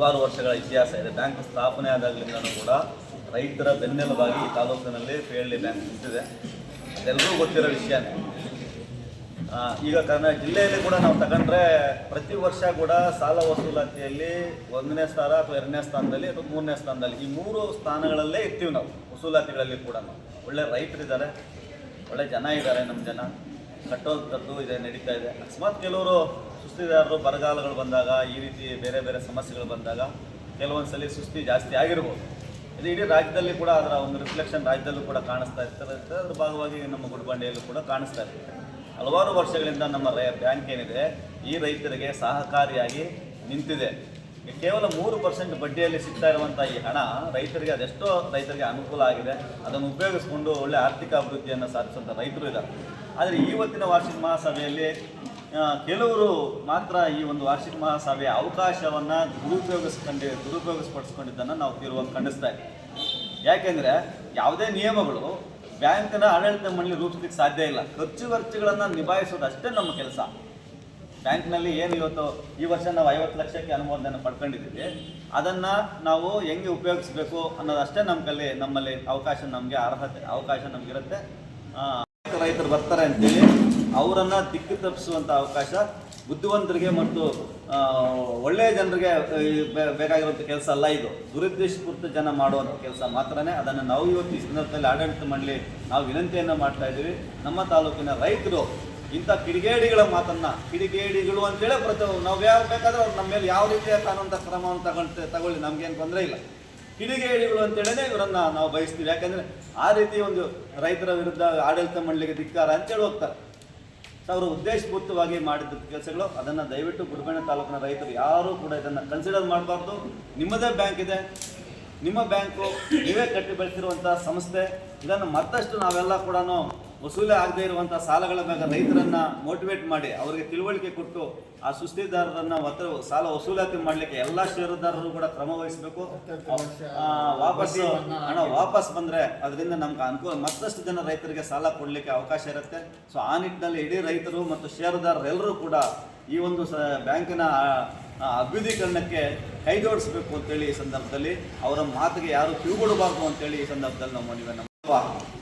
ಹಲವಾರು ವರ್ಷಗಳ ಇತಿಹಾಸ ಇದೆ. ಬ್ಯಾಂಕ್ ಸ್ಥಾಪನೆ ಆದಾಗಲಿಂದನೂ ಕೂಡ ರೈತರ ಬೆನ್ನೆಲುಬಾಗಿ ಈ ತಾಲೂಕಿನಲ್ಲಿ ಪೇಳಿ ಬ್ಯಾಂಕ್ ನಿಂತಿದೆ ಅದೆಲ್ಲರೂ ಗೊತ್ತಿರೋ ವಿಷಯನೇ ಈಗ ಕರ್ನಾಟಕ ಜಿಲ್ಲೆಯಲ್ಲಿ ಕೂಡ ನಾವು ತಗೊಂಡ್ರೆ ಪ್ರತಿ ವರ್ಷ ಕೂಡ ಸಾಲ ವಸೂಲಾತಿಯಲ್ಲಿ ಒಂದನೇ ಸ್ಥಾನ ಅಥವಾ ಎರಡನೇ ಸ್ಥಾನದಲ್ಲಿ ಅಥವಾ ಮೂರನೇ ಸ್ಥಾನದಲ್ಲಿ ಈ ಮೂರು ಸ್ಥಾನಗಳಲ್ಲೇ ಇರ್ತೀವಿ ನಾವು, ವಸೂಲಾತಿಗಳಲ್ಲಿ ಕೂಡ ಒಳ್ಳೆ ರೈತರಿದ್ದಾರೆ, ಒಳ್ಳೆ ಜನ ಇದ್ದಾರೆ ನಮ್ಮ ಜನ. ಕಟ್ಟೋದು ಇದೆ, ನಡೀತಾ ಇದೆ. ಅಕಸ್ಮಾತ್ ಕೆಲವರು ಸುಸ್ತಿದಾರರು ಬರಗಾಲಗಳು ಬಂದಾಗ, ಈ ರೀತಿ ಬೇರೆ ಬೇರೆ ಸಮಸ್ಯೆಗಳು ಬಂದಾಗ ಕೆಲವೊಂದು ಸಲ ಸುಸ್ತಿ ಜಾಸ್ತಿ ಆಗಿರ್ಬೋದು. ಇದು ಇಡೀ ರಾಜ್ಯದಲ್ಲಿ ಕೂಡ ಅದರ ಒಂದು ರಿಫ್ಲೆಕ್ಷನ್ ರಾಜ್ಯದಲ್ಲೂ ಕೂಡ ಕಾಣಿಸ್ತಾ ಇರ್ತಾರೆ ಅದರ ಭಾಗವಾಗಿ ನಮ್ಮ ಗುಡ್ಬಂಡೆಯಲ್ಲೂ ಕೂಡ ಕಾಣಿಸ್ತಾ ಇರ್ತದೆ ಹಲವಾರು ವರ್ಷಗಳಿಂದ ನಮ್ಮ ಬ್ಯಾಂಕ್ ಏನಿದೆ, ಈ ರೈತರಿಗೆ ಸಹಕಾರಿಯಾಗಿ ನಿಂತಿದೆ. ಕೇವಲ ಮೂರು ಪರ್ಸೆಂಟ್ ಬಡ್ಡಿಯಲ್ಲಿ ಸಿಗ್ತಾ ಇರುವಂಥ ಈ ಹಣ ರೈತರಿಗೆ, ಅದೆಷ್ಟೋ ರೈತರಿಗೆ ಅನುಕೂಲ ಆಗಿದೆ. ಅದನ್ನು ಉಪಯೋಗಿಸಿಕೊಂಡು ಒಳ್ಳೆ ಆರ್ಥಿಕ ಅಭಿವೃದ್ಧಿಯನ್ನು ಸಾಧಿಸುವಂಥ ರೈತರು ಇದ್ದಾರೆ. ಆದರೆ ಇವತ್ತಿನ ವಾರ್ಷಿಕ ಮಹಾಸಭೆಯಲ್ಲಿ ಕೆಲವರು ಮಾತ್ರ ಈ ಒಂದು ವಾರ್ಷಿಕ ಮಹಾಸಭೆಯ ಅವಕಾಶವನ್ನು ದುರುಪಯೋಗಿಸ್ಕೊಂಡು, ದುರುಪಯೋಗಿಸ್ಪಡಿಸ್ಕೊಂಡಿದ್ದನ್ನು ನಾವು ತೀವ್ರವಾಗಿ ಖಂಡಿಸ್ತಾ ಇದ್ದೀವಿ. ಯಾಕೆಂದರೆ ಯಾವುದೇ ನಿಯಮಗಳು ಬ್ಯಾಂಕ್ನ ಆಡಳಿತ ಮಂಡಳಿ ರೂಪಿಸ್ಲಿಕ್ಕೆ ಸಾಧ್ಯ ಇಲ್ಲ. ಖರ್ಚು ವೆಚ್ಚಗಳನ್ನು ನಿಭಾಯಿಸೋದು ಅಷ್ಟೇ ನಮ್ಮ ಕೆಲಸ. ಬ್ಯಾಂಕ್ನಲ್ಲಿ ಏನು ಇವತ್ತು, ಈ ವರ್ಷ ನಾವು ಐವತ್ತು ಲಕ್ಷಕ್ಕೆ ಅನುಮೋದನೆ ಪಡ್ಕೊಂಡಿದ್ದೀವಿ. ಅದನ್ನು ನಾವು ಹೆಂಗೆ ಉಪಯೋಗಿಸ್ಬೇಕು ಅನ್ನೋದಷ್ಟೇ ನಮ್ಮ ಕಲ್ಲಿ ನಮ್ಮಲ್ಲಿ ಅವಕಾಶ ನಮಗೆ ಅರ್ಹತೆ, ಅವಕಾಶ ನಮಗಿರುತ್ತೆ. ರೈತರು ಬರ್ತಾರೆ ಅಂತೇಳಿ ಅವರನ್ನು ದಿಕ್ಕು ತಪ್ಪಿಸುವಂಥ ಅವಕಾಶ ಬುದ್ಧಿವಂತರಿಗೆ ಮತ್ತು ಒಳ್ಳೆಯ ಜನರಿಗೆ ಬೇಕಾಗಿರುವಂಥ ಕೆಲಸ ಅಲ್ಲ ಇದು. ದುರುದ್ದೇಶಪೂರ್ತ ಜನ ಮಾಡುವಂಥ ಕೆಲಸ ಮಾತ್ರನೇ ಅದನ್ನು ನಾವು ಇವತ್ತು ಈ ಸಂದರ್ಭದಲ್ಲಿ ಆಡಳಿತ ಮಾಡಲಿ ನಾವು ವಿನಂತಿಯನ್ನು ಮಾಡ್ತಾ ಇದ್ದೀವಿ. ನಮ್ಮ ತಾಲೂಕಿನ ರೈತರು ಇಂಥ ಕಿಡಿಗೇಡಿಗಳ ಮಾತನ್ನ, ಕಿಡಿಗೇಡಿಗಳು ಅಂತೇಳಿ ಪ್ರತಿ ನಾವು ಯಾವ ಬೇಕಾದ್ರೆ ನಮ್ಮ ಮೇಲೆ ಯಾವ ರೀತಿಯ ಕಾನೂನು ಕ್ರಮವನ್ನು ತಗೊಳ್ತೇ ತಗೊಳ್ಳಿ, ನಮಗೇನು ತೊಂದರೆ ಇಲ್ಲ. ಕಿಡಿಗೇಡಿಗಳು ಅಂತೇಳಿನೇ ಇವರನ್ನ ನಾವು ಬಯಸ್ತೀವಿ. ಯಾಕಂದ್ರೆ ಆ ರೀತಿ ಒಂದು ರೈತರ ವಿರುದ್ಧ ಆಡಳಿತ ಮಂಡಳಿಗೆ ಧಿಕ್ಕಾರ ಅಂತೇಳಿ ಹೋಗ್ತಾರೆ. ಅವರು ಉದ್ದೇಶಪೂರ್ತವಾಗಿ ಮಾಡಿದ ಕೆಲಸಗಳು, ಅದನ್ನು ದಯವಿಟ್ಟು ಗುರುಬೇಣ ತಾಲೂಕಿನ ರೈತರು ಯಾರೂ ಕೂಡ ಇದನ್ನು ಕನ್ಸಿಡರ್ ಮಾಡಬಾರ್ದು. ನಿಮ್ಮದೇ ಬ್ಯಾಂಕ್ ಇದೆ. ನಿಮ್ಮ ಬ್ಯಾಂಕು ನೀವೇ ಕಟ್ಟಿ ಬೆಳೆಸಿರುವಂಥ ಸಂಸ್ಥೆ, ಇದನ್ನು ಮತ್ತಷ್ಟು ನಾವೆಲ್ಲ ಕೂಡ ವಸೂಲಿ ಆಗದೇ ಇರುವಂಥ ಸಾಲಗಳ ಮೇಲೆ ರೈತರನ್ನ ಮೋಟಿವೇಟ್ ಮಾಡಿ ಅವರಿಗೆ ತಿಳುವಳಿಕೆ ಕೊಟ್ಟು ಆ ಸುಸ್ತಿದಾರರನ್ನ ಒತ್ತ ಸಾಲ ವಸೂಲಾತಿ ಮಾಡಲಿಕ್ಕೆ ಎಲ್ಲ ಷೇರುದಾರರು ಕೂಡ ಕ್ರಮ ವಹಿಸಬೇಕು. ವಾಪಸ್ ಹಣ ವಾಪಸ್ ಬಂದರೆ ಅದರಿಂದ ನಮ್ಗೆ ಅನುಕೂಲ ಮತ್ತಷ್ಟು ಜನ ರೈತರಿಗೆ ಸಾಲ ಕೊಡಲಿಕ್ಕೆ ಅವಕಾಶ ಇರುತ್ತೆ. ಸೊ ಆ ನಿಟ್ಟಿನಲ್ಲಿ ಇಡೀ ರೈತರು ಮತ್ತು ಷೇರುದಾರರೆಲ್ಲರೂ ಕೂಡ ಈ ಒಂದು ಸ ಬ್ಯಾಂಕಿನ ಅಭಿವೃದ್ಧೀಕರಣಕ್ಕೆ ಕೈಜೋಡಿಸಬೇಕು ಅಂತೇಳಿ ಈ ಸಂದರ್ಭದಲ್ಲಿ ಅವರ ಮಾತಿಗೆ ಯಾರು ಕಿವಿಗೊಡಬಾರ್ದು ಅಂತೇಳಿ ಈ ಸಂದರ್ಭದಲ್ಲಿ ನಾವು ಮನವಿಯನ್ನು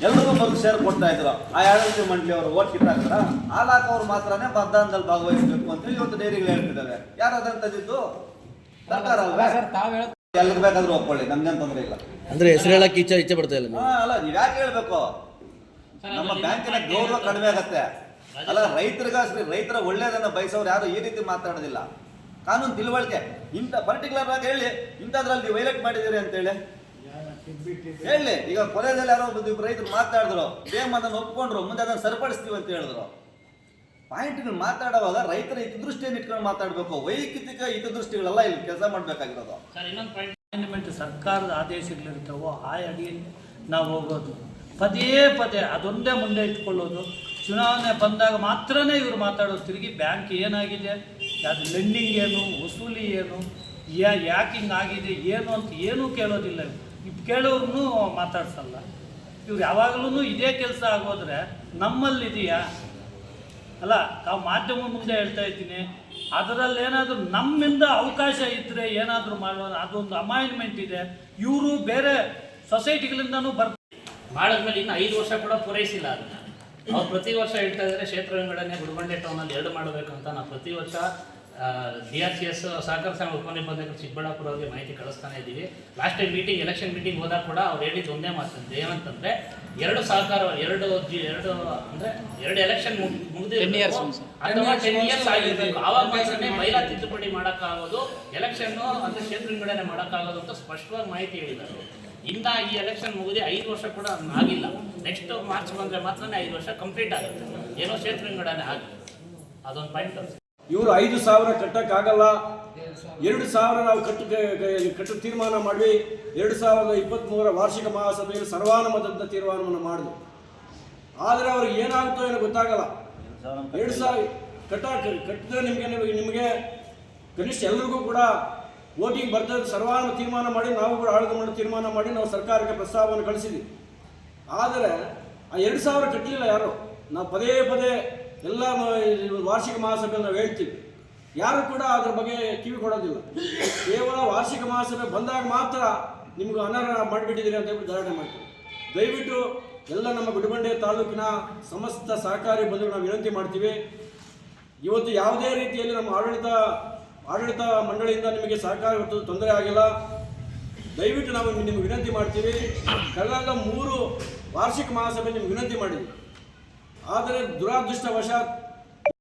ಎಲ್ರಿಗೂ ಬಂದು ಶೇರ್ ಕೊಡ್ತಾ ಇದ್ರು ಆ ಆಡಳಿತ ಮಂಡಳಿ ಅವರು ಓಟ್ ಕಿತ್ತಾಕ್ತಾರ? ಹಾಲಾಕ ಅವ್ರು ಮಾತ್ರನೇ ಮತದಾನದಲ್ಲಿ ಭಾಗವಹಿಸಬೇಕು ಅಂತ ಇವತ್ತು ಡೈರಿಗಳು ಹೇಳ್ತಿದ್ದಾರೆ. ಯಾರು ಅದನ್ನ ತಂದಿದ್ದು? ಸರ್ಕಾರ ಎಲ್ರಿಗೆ ಬೇಕಾದ್ರೂ ಒಪ್ಕೊಳ್ಳಿ ನಮ್ಗೇನು ತೊಂದರೆ ಇಲ್ಲ. ಅಂದ್ರೆ ಹೆಸರು ಹೇಳಕ್ ಇಚ್ಛೆ ಇಚ್ಛೆ ಪಡ್ತಾ ಇಲ್ಲ ಹಾ, ಅಲ್ಲ ನೀವ್ ಯಾಕೆ ಹೇಳ್ಬೇಕು? ನಮ್ಮ ಬ್ಯಾಂಕಿನ ಗೌರವ ಕಡಿಮೆ ಆಗತ್ತೆ. ಅಲ್ಲ ರೈತರಿಗೋಸ್ಕರ ರೈತರ ಒಳ್ಳೇದನ್ನ ಬಯಸೋರು ಯಾರು ಈ ರೀತಿ ಮಾತಾಡೋದಿಲ್ಲ. ಕಾನೂನು ತಿಳುವಳಿಕೆ ಇಂಥ ಪರ್ಟಿಕ್ಯುಲರ್ ಆಗಿ ಹೇಳಿ ಇಂಥದ್ರಲ್ಲಿ ನೀವು ವೈಲೇಟ್ ಮಾಡಿದ್ದೀರಿ ಅಂತೇಳಿ ಹೇಳಿ ಈಗ ಕೊಲೆಯಲ್ಲಿ ಯಾರೋ ಒಬ್ಬ ರೈತರು ಮಾತಾಡಿದ್ರು ಸೇಮ್ ಅದನ್ನು ಒಪ್ಕೊಂಡ್ರು ಮುಂದೆ ಅದನ್ನು ಸರಿಪಡಿಸ್ತೀವಿ ಅಂತ ಹೇಳಿದ್ರು. ಪಾಯಿಂಟ್ಗಳು ಮಾತಾಡುವಾಗ ರೈತರ ಹಿತದೃಷ್ಟಿಯನ್ನು ಇಟ್ಕೊಂಡು ಮಾತಾಡಬೇಕು ವೈಯಕ್ತಿಕ ಹಿತದೃಷ್ಟಿಗಳೆಲ್ಲ ಇಲ್ಲಿ ಕೆಲಸ ಮಾಡಬೇಕಾಗಿರೋದು. ಸರ್ ಇನ್ನೊಂದು ಪಾಯಿಂಟ್ ಸರ್ಕಾರದ ಆದೇಶಗಳಿರ್ತಾವೋ ಆ ಅಡಿಯಲ್ಲಿ ನಾವು ಹೋಗೋದು. ಪದೇ ಪದೇ ಅದೊಂದೇ ಮುಂದೆ ಇಟ್ಕೊಳ್ಳೋದು. ಚುನಾವಣೆ ಬಂದಾಗ ಮಾತ್ರನೇ ಇವರು ಮಾತಾಡೋದು. ತಿರುಗಿ ಬ್ಯಾಂಕ್ ಏನಾಗಿದೆ? ಅದು ಲೆಂಡಿಂಗ್ ಏನು ವಸೂಲಿ ಏನು ಯಾ ಯಾಕೆ ಹಿಂಗೆ ಆಗಿದೆ ಏನು ಅಂತ ಏನೂ ಕೇಳೋದಿಲ್ಲ ಇವ್ರು. ಕೇಳೋರ್ನು ಮಾತಾಡ್ಸಲ್ಲ. ಇವ್ರು ಯಾವಾಗಲೂ ಇದೇ ಕೆಲಸ ಆಗೋದ್ರೆ ನಮ್ಮಲ್ಲಿದೆಯಾ? ಅಲ್ಲ ನಾವು ಮಾಧ್ಯಮ ಮುಂದೆ ಹೇಳ್ತಾ ಇದ್ದೀನಿ. ಅದರಲ್ಲಿ ಏನಾದರೂ ನಮ್ಮಿಂದ ಅವಕಾಶ ಇದ್ರೆ ಏನಾದರೂ ಮಾಡುವ ಅದೊಂದು ಅಮಾಯಿಂಟ್ಮೆಂಟ್ ಇದೆ. ಇವರು ಬೇರೆ ಸೊಸೈಟಿಗಳಿಂದನೂ ಬರ್ತಾರೆ. ಮಾಡಿದ್ಮೇಲೆ ಇನ್ನು ಐದು ವರ್ಷ ಕೂಡ ಪೂರೈಸಿಲ್ಲ ಅದನ್ನ. ಅವ್ರು ಪ್ರತಿ ವರ್ಷ ಹೇಳ್ತಾ ಇದ್ದಾರೆ ಕ್ಷೇತ್ರ ವಿಂಗಡಣೆ ಗುಡಿಬಂಡೆ ಟೌನಲ್ಲಿ ಎರಡು ಮಾಡಬೇಕು ಅಂತ. ನಾವು ಪ್ರತಿ ವರ್ಷ ಡಿ ಆರ್ ಸಿ ಎಸ್ ಸಹಕಾರ ಸಂಘ ಉಪನಿಬಂಧಕರು ಚಿಕ್ಕಬಳ್ಳಾಪುರ ಅವರಿಗೆ ಮಾಹಿತಿ ಕಳಿಸ್ತಾನೆ ಇದ್ದೀವಿ. Last time meeting election meeting ಹೋದಾಗ ಕೂಡ ಅವ್ರು ಹೇಳಿದ್ದು ಒಂದೇ ಮಾತಂತೆ ಏನಂತಂದ್ರೆ ಎರಡು ಸಹಕಾರ ಎರಡು ಜಿ ಎರಡು ಅಂದ್ರೆ ಎರಡು ಎಲೆಕ್ಷನ್ ಮುಗಿದು ಅಥವಾ ಟೆನ್ ಇಯರ್ಸ್ ಆಗಿರ್ಬೇಕು. ಆವಾಗ ಮಾತ್ರನೇ ಮಹಿಳಾ ತಿದ್ದುಪಡಿ ಮಾಡೋಕ್ಕಾಗೋದು. ಎಲೆಕ್ಷನ್ ಅಂದ್ರೆ ಕ್ಷೇತ್ರ ವಿಂಗಡಣೆ ಮಾಡೋಕ್ಕಾಗೋದು ಅಂತ ಸ್ಪಷ್ಟವಾಗಿ ಮಾಹಿತಿ ಹೇಳಿದ್ದಾರೆ ಇಂದ ಈ ಎಲೆಕ್ಷನ್ ಮುಗಿದು ಐದು ವರ್ಷ ಕೂಡ ಆಗಿಲ್ಲ. ನೆಕ್ಸ್ಟ್ ಮಾರ್ಚ್ ಬಂದ್ರೆ ಮಾತ್ರನೇ ಐದು ವರ್ಷ ಕಂಪ್ಲೀಟ್ ಆಗುತ್ತೆ. ಏನೋ ಕ್ಷೇತ್ರ ವಿಂಗಡಣೆ ಆಗುತ್ತೆ ಅದೊಂದು ಪಾಯಿಂಟ್ ಇವರು ಐದು ಸಾವಿರ ಕಟ್ಟಕ್ಕಾಗಲ್ಲ. ಎರಡು ಸಾವಿರ ನಾವು ಕಟ್ಟು ಕಟ್ಟು ತೀರ್ಮಾನ ಮಾಡಿ ಎರಡು ಸಾವಿರದ ಇಪ್ಪತ್ತ್ಮೂರ ವಾರ್ಷಿಕ ಮಹಾಸಭೆಯಲ್ಲಿ ಸರ್ವಾನುಮತದ ತೀರ್ಮಾನವನ್ನು ಮಾಡಿದ್ರು ಆದರೆ ಅವ್ರಿಗೆ ಏನಾಗುತ್ತೋ ಏನೋ ಗೊತ್ತಾಗಲ್ಲ. ಎರಡು ಸಾವಿರ ಕಟ್ಟ, ಕಟ್ಟಿದ್ರೆ ನಿಮಗೆ ನಿಮಗೆ ಕನಿಷ್ಠ ಎಲ್ರಿಗೂ ಕೂಡ ವೋಟಿಂಗ್ ಬರ್ತದೆ. ಸರ್ವಾನುಮತ ತೀರ್ಮಾನ ಮಾಡಿ, ನಾವು ಕೂಡ ಆಳ್ದು ಮಾಡಿ, ತೀರ್ಮಾನ ಮಾಡಿ, ನಾವು ಸರ್ಕಾರಕ್ಕೆ ಪ್ರಸ್ತಾವವನ್ನು ಕಳಿಸಿದ್ವಿ. ಆದರೆ ಆ ಎರಡು ಸಾವಿರ ಕಟ್ಟಲಿಲ್ಲ ಯಾರು? ನಾವು ಪದೇ ಪದೇ ಎಲ್ಲ ವಾರ್ಷಿಕ ಮಹಾಸಭೆಯಲ್ಲಿ ನಾವು ಹೇಳ್ತೀವಿ. ಯಾರು ಕೂಡ ಅದ್ರ ಬಗ್ಗೆ ಕಿವಿ ಕೊಡೋದಿಲ್ಲ. ಕೇವಲ ವಾರ್ಷಿಕ ಮಹಾಸಭೆ ಬಂದಾಗ ಮಾತ್ರ ನಿಮ್ಗೆ ಅನರ್ಹ ಮಾಡಿಬಿಟ್ಟಿದ್ದೀರಿ ಅಂತ ಹೇಳಿ ಧಾರಣೆ ಮಾಡ್ತೀವಿ. ದಯವಿಟ್ಟು ಎಲ್ಲ ನಮ್ಮ ಗುಡಿಬಂಡೆ ತಾಲೂಕಿನ ಸಮಸ್ತ ಸಹಕಾರಿ ಬಂಧುಗಳು ನಾವು ವಿನಂತಿ ಮಾಡ್ತೀವಿ. ಇವತ್ತು ಯಾವುದೇ ರೀತಿಯಲ್ಲಿ ನಮ್ಮ ಆಡಳಿತ ಆಡಳಿತ ಮಂಡಳಿಯಿಂದ ನಿಮಗೆ ಸಹಕಾರ ತೊಂದರೆ ಆಗಿಲ್ಲ. ದಯವಿಟ್ಟು ನಾವು ನಿಮ್ಗೆ ವಿನಂತಿ ಮಾಡ್ತೀವಿ. ಕಳೆದ ಮೂರು ವಾರ್ಷಿಕ ಮಹಾಸಭೆ ನಿಮ್ಗೆ ವಿನಂತಿ ಮಾಡಿದ್ವಿ. ಆದರೆ ದುರಾದೃಷ್ಟವಶಾತ್